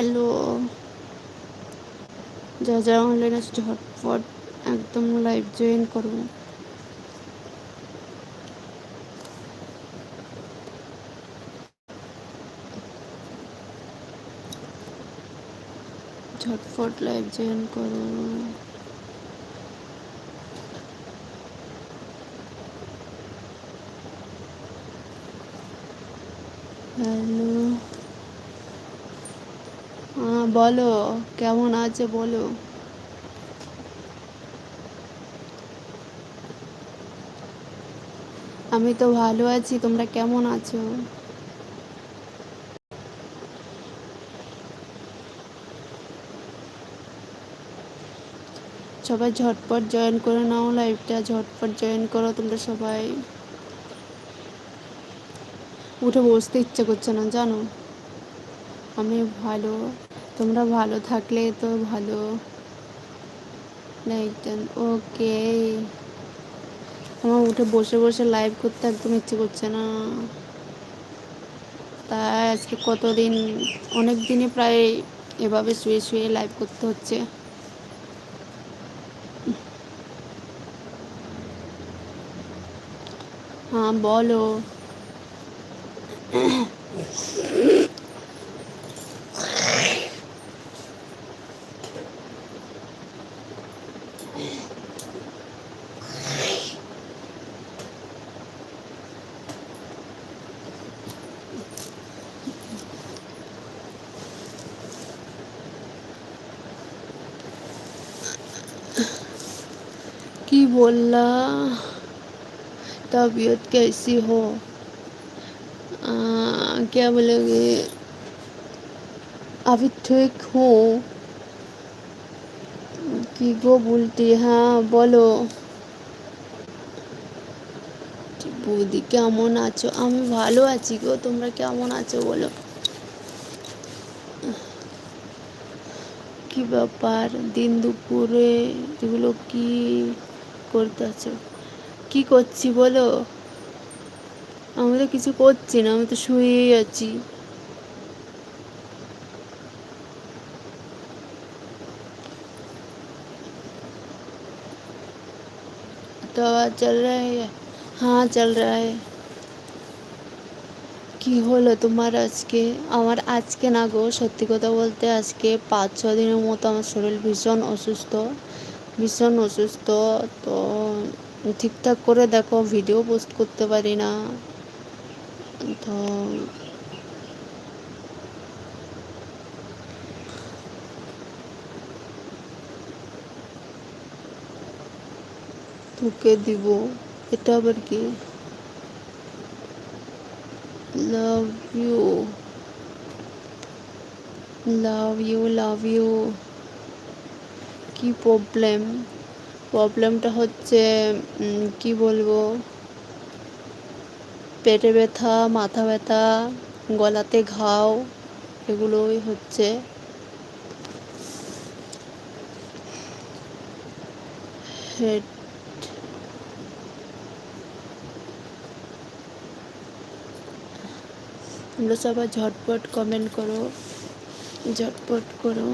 Hello. যা যা online আছে ঝটপট একদম লাইভ জয়েন করো। ঝটফট লাইভ জয়েন করো। হ্যালো। হ্যাঁ বলো, কেমন আছে বলো। আমি তো ভালো আছি, তোমরা কেমন আছো? সবাই ঝটপট জয়েন করে নাও, লাইভটা ঝটপট জয়েন করো তোমরা সবাই। উঠে বসতে ইচ্ছে করছে না, জানো? আমি ভালো, তোমরা ভালো থাকলে তো ভালো। লাইভটা ওকে আমার উঠে বসে বসে লাইভ করতে একদম ইচ্ছে করছে না। তা আজকে কতদিন, অনেক দিনই প্রায় এভাবে শুয়ে শুয়ে লাইভ করতে হচ্ছে। হ্যাঁ বলো की बोला तबीयत कैसी हो आ, क्या बोलोगे अभी ठीक हूँ কি গো বলতে হ্যাঁ বলো বৌদি কেমন আছো আমি ভালো আছি গো তোমরা কেমন আছো বলো কি ব্যাপার দিন দুপুরে এগুলো কি করতে আছো কি করছি বলো আমি তো কিছু করছি না আমি তো শুয়েই আছি तो आवाज़ चल रहा है हाँ चल रहा है কি হলো তোমার আজকে আমার আজকে না গো সত্যি কথা বলতে আজকে পাঁচ ছ দিনের মতো আমার শরীর ভীষণ অসুস্থ ভীষণ অসুস্থ, তো ঠিকঠাক করে দেখো ভিডিও পোস্ট করতে পারি না। তো তোকে দিব। এটা আবার কি? Love you love you love you কি প্রবলেম প্রবলেমটা হচ্ছে কি বলব? পেটে ব্যথা, মাথা ব্যথা, গলাতে ঘাও, এগুলোই হচ্ছে। তোমরা সবাই ঝটপট কমেন্ট করো। ঝটপট করো।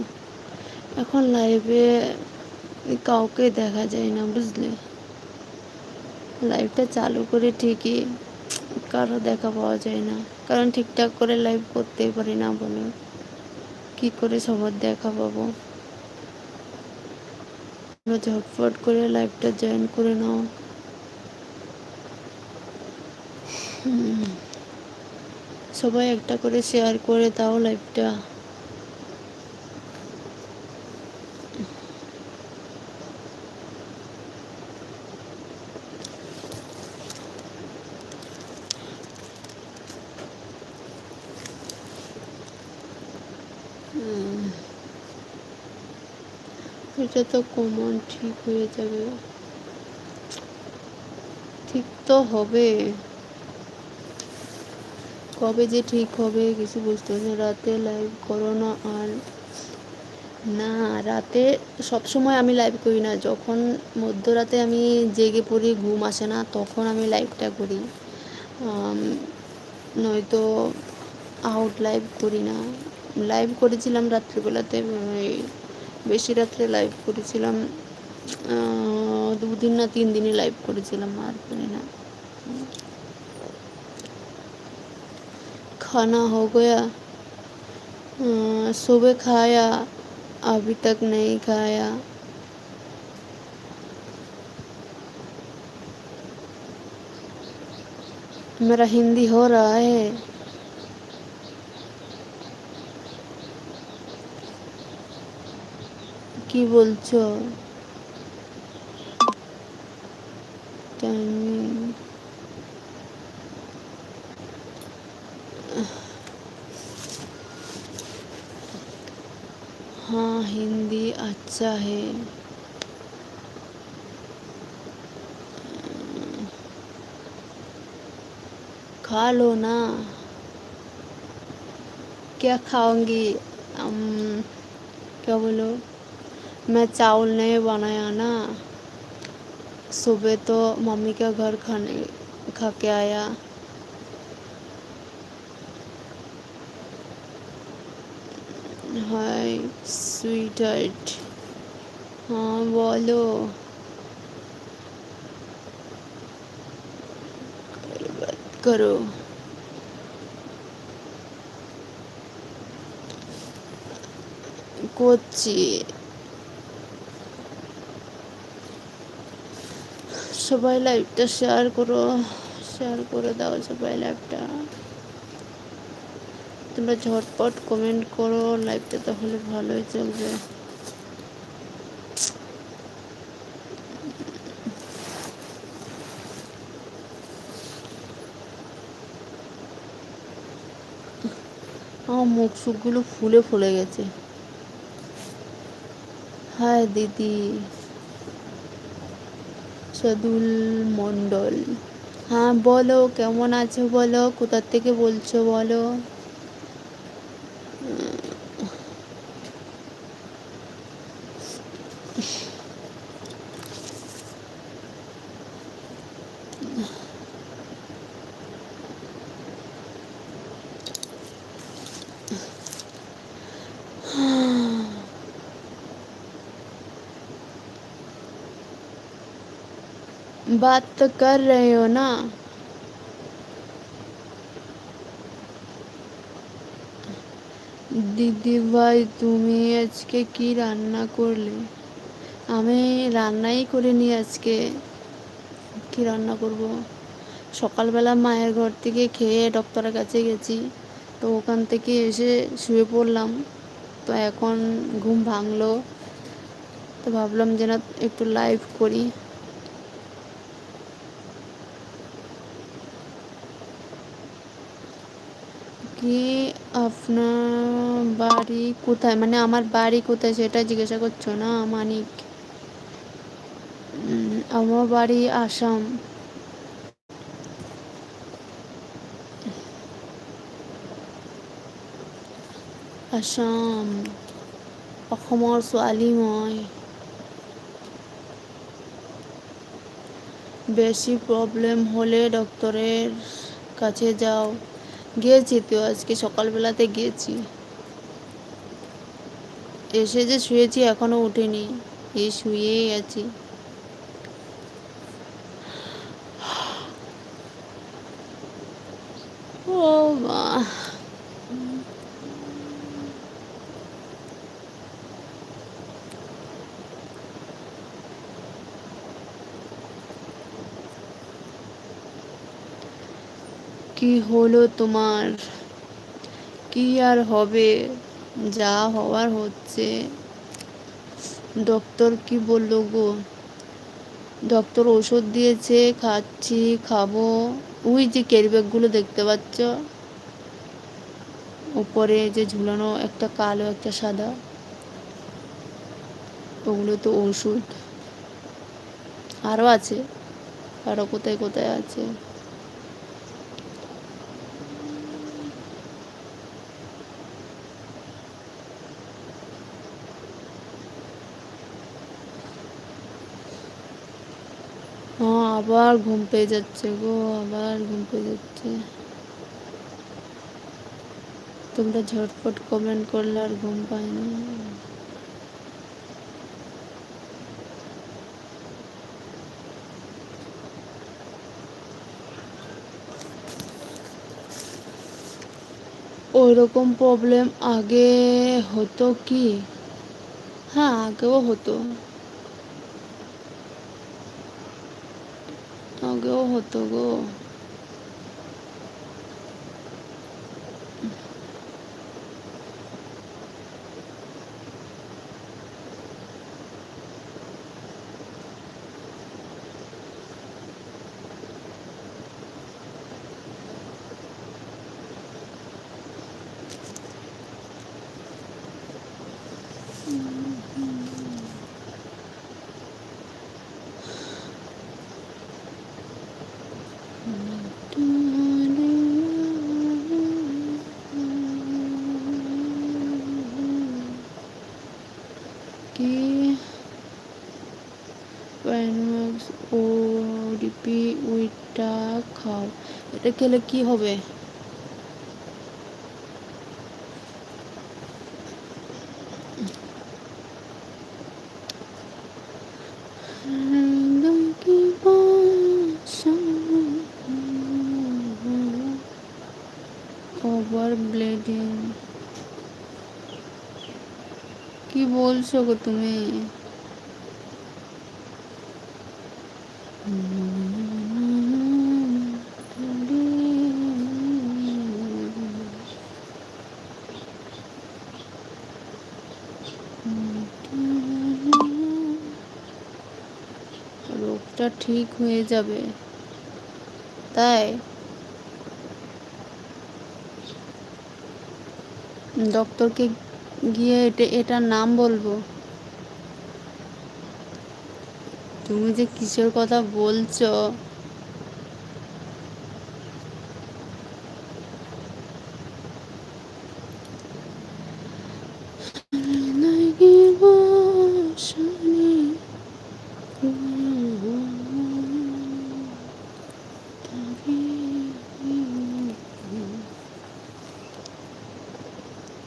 এখন লাইভে কাউকে দেখা যায় না, বুঝলে? লাইভটা চালু করে ঠিকই কারও দেখা পাওয়া যায় না। কারণ ঠিকঠাক করে লাইভ করতেই পারি না বলে। কি করে সবার দেখা পাবো? ঝটফট করে লাইভটা জয়েন করে নাও। সবাই একটা করে শেয়ার করে দাও লাইভটা এটা তো কমন ঠিক হয়ে যাবে। ঠিক তো হবে। কবে যে ঠিক হবে কিছু বুঝতে পারছি রাতে লাইভ করো না আর না, রাতে সবসময় আমি লাইভ করি না। যখন মধ্যরাতে আমি জেগে পড়ি, ঘুম আসে না, তখন আমি লাইভটা করি। নয়তো আউট লাইভ করি না। লাইভ করেছিলাম রাত্রিবেলাতে বেশি রাত্রে লাইভ করেছিলাম আহ, দুদিন না তিন দিনই লাইভ করেছিলাম আর করি না खाना हो गया अ, सुबह खाया अभी तक नहीं खाया मेरा हिंदी हो रहा है কি বলছো টাইমিং हाँ हिंदी अच्छा है खा लो ना क्या खाऊंगी अम, क्या बोलो मैं चावल नहीं बनाया ना। सुबह तो मम्मी के घर खाने खा के आया। हाय स्वीट हाँ बोलो। करो। कोची সবাই লাইভটা শেয়ার করো শেয়ার করে দাও সবাই লাইভটা তোমরা ঝটপট কমেন্ট করো লাইভটা তাহলে ভালোই চলবে। আমার মুখ সুখগুলো ফুলে ফুলে গেছে। হায় দিদি। সদুল মণ্ডল হ্যাঁ বলো কেমন আছো বলো? কোথার থেকে বলছো বলো? बात तो कर रहे हो ना দিদি ভাই তুমি আজকে কি রান্না করলে আমি রান্নাই করিনি আজকে কি রান্না করব সকালবেলা মায়ের ঘর থেকে খেয়ে ডক্টরের কাছে গেছি তো ওখান থেকে এসে শুয়ে পড়লাম তো এখন ঘুম ভাঙলো তো ভাবলাম যে না একটু লাইভ করি কি আপনার বাড়ি কোথায়? মানে আমার বাড়ি কোথায় সেটা জিজ্ঞাসা করছ না, মানিক? আমার বাড়ি আসাম। আসাম। অসমৰ ছোৱালী মই বেশি প্রবলেম হলে ডক্টরের কাছে যাও। গিয়েছি তো আজকে সকালবেলাতে গিয়েছি। এসে যে শুয়েছি এখনও উঠিনি এই শুয়েই আছি। ও মা। কি হলো তোমার? কি আর হবে? যা হওয়ার হচ্ছে। ডক্টর কি বলল গো? ডক্টর ওষুধ দিয়েছে, খাচ্ছি, খাব। ওই যে ক্যারি ব্যাগগুলো দেখতে পাচ্ছ? উপরে যে ঝুলানো একটা কালো, একটা সাদা। ওগুলো তো ওষুধ। আরও আছে। আরও কোথায় কোথায় আছে হ্যাঁ আবার ঘুম পেয়ে যাচ্ছে গো, আবার ঘুম পেয়ে যাচ্ছে। তোমরা ঝটপট কমেন্ট করলে আর ঘুম পায় না। ওই রকম প্রবলেম আগে হতো কি? হ্যাঁ আগেও হতো। আগেও হতো গো কি প্যানওয়াক্স ও ডিপি উইটা খাও এটা খেলে কি হবে? কি বলছো গো তুমি? রোগটা ঠিক হয়ে যাবে। তাই? ডক্টরকে গিয়ে এটা, এটার নাম বলব। তুমি যে কিসের কথা বলছো?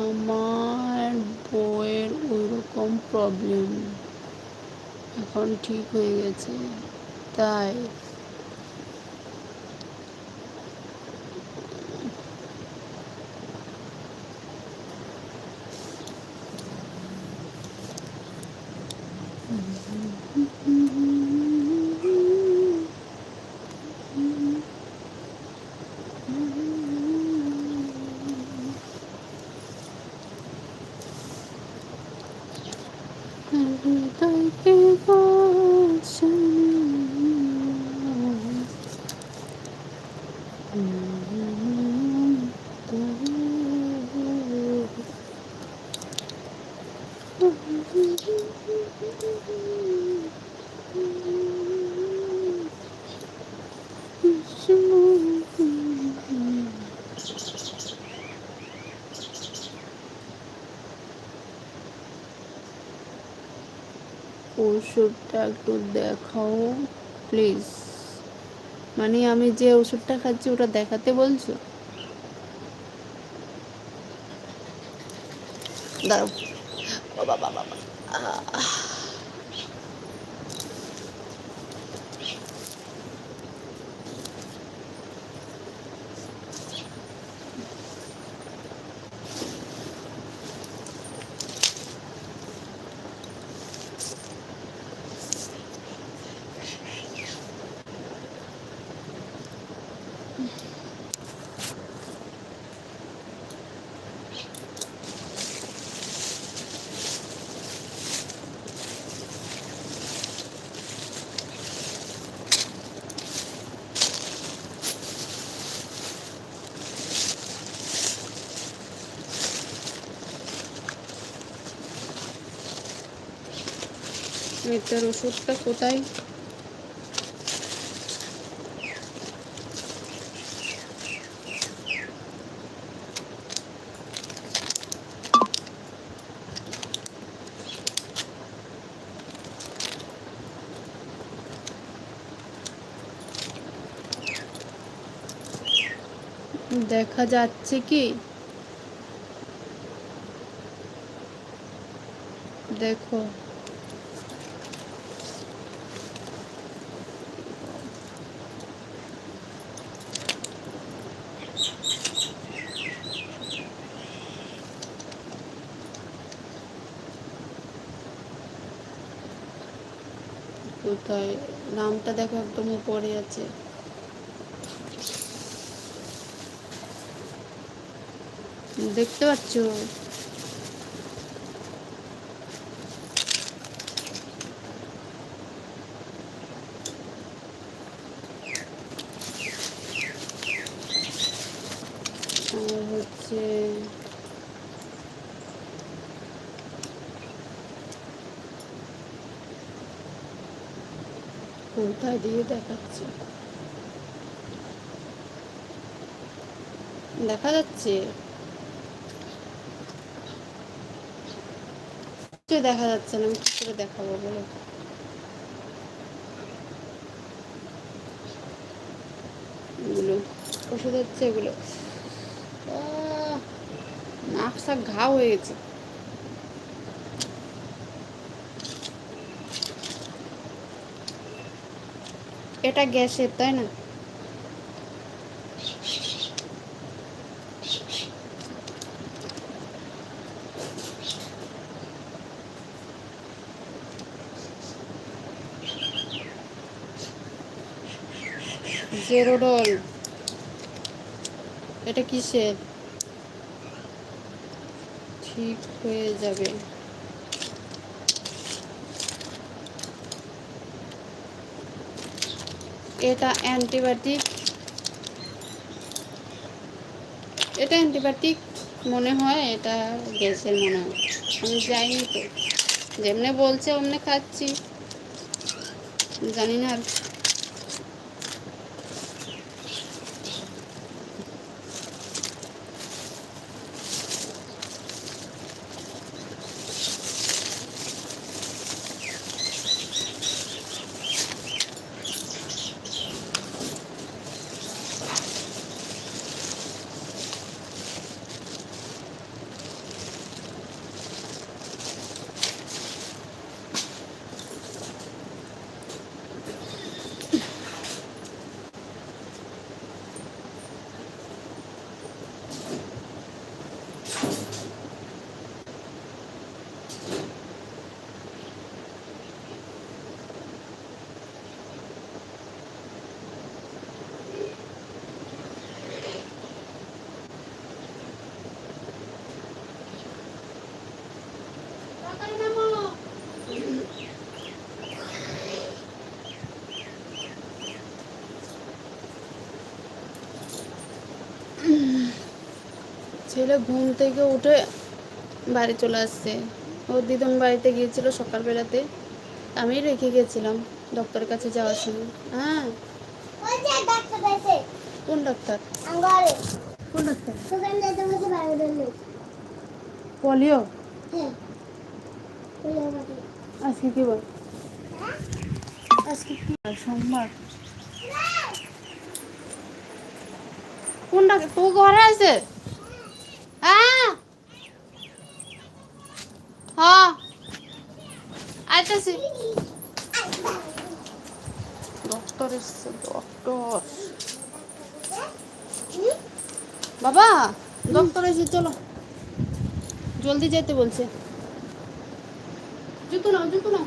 আমার বউয়ের ওইরকম প্রবলেম এখন ঠিক হয়ে তাই। ওষুধটা একটু দেখাও প্লিজ মানে আমি যে ওষুধটা খাচ্ছি ওটা দেখাতে বলছো? দাঁড়াও। বাবা বাবা এটার ওষুধটা কোথায়? দেখা যাচ্ছে কি? দেখো। কোথায় নামটা দেখো একদম উপরে আছে। দেখতে পাচ্ছ আর হচ্ছে কোনটা দিয়ে দেখাচ্ছে। দেখা যাচ্ছে। দেখা যাচ্ছে না আমি কি করে দেখাবো বলে? এগুলো ওষুধ হচ্ছে এগুলো। আহ, নাক সাক ঘা হয়ে গেছে। এটা গ্যাসের তাই না? জেরোডল। এটা কিসের? ঠিক হয়ে যাবে। এটা অ্যান্টিবায়োটিক। এটা অ্যান্টিবায়োটিক মনে হয়, এটা গ্যাসের মনে হয়। আমি যাইনি তো। যেমনি বলছে, অমনি খাচ্ছি। জানি না আর ছেলে ঘুম থেকে উঠে বাড়ি চলে আসছে। ও দিদন বাড়িতে গিয়েছিল সকালবেলাতে। আমি রেখে গেছিলাম ডক্টরের কাছে যাওয়ার সময়। হ্যাঁ। কোন ডাক্তার কোন ডাক্তার পলিও? আজকে কি বল? আজকে কি সোমবার। কোন ডাক্তার তো ঘরে আছে হ্যাঁ হ্যাঁ। আইতাছি। ডক্টর এসছে ডক্টর বাবা ডক্টর এসে চলো। জলদি যেতে বলছে। জুতো নাও জুতো নাও।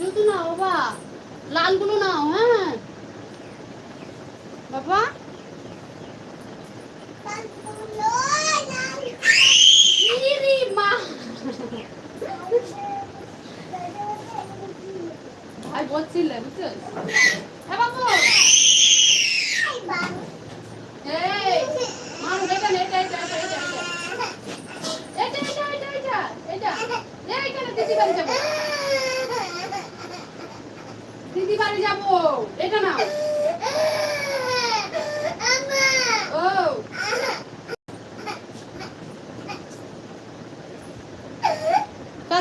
জুতো নাও বাবা। লালগুলো নাও হ্যাঁ। বাবা। ভাই বলছিলে বুঝছ হ্যাঁ বাবু। এই মানুষ দিদি বাড়ি যাব। দিদি বাড়ি যাব। এটা না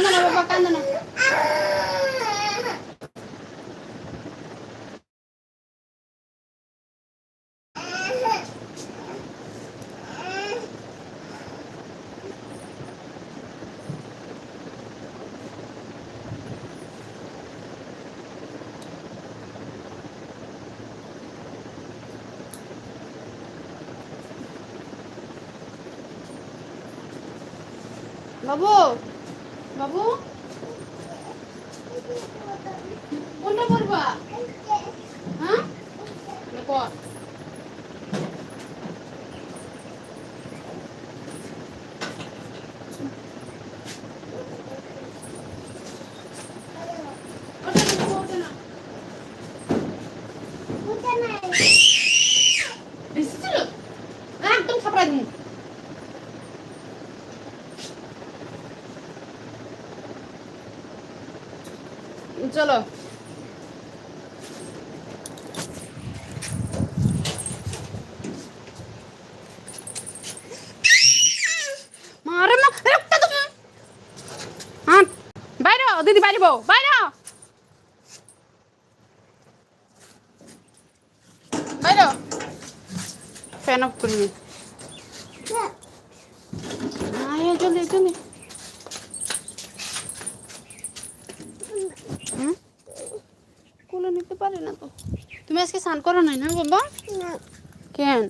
কান্দো না বাবা কান্দো না বাবু বাবু কোনটা পড়বা হ্যাঁ পর বুঝতে নাই এসেছিল একদম থাপড়া দিন চলো মারে মা একটা তুমি হ্যাঁ বাইরে হও, দিদি বাইরে বউ বাইরে। বাইরে। ফ্যান অফ করবি আয় জলদি জলদি কোলে নিতে পারে না তো। তুমি আজকে স্নান করো নাই না বাবা কেন?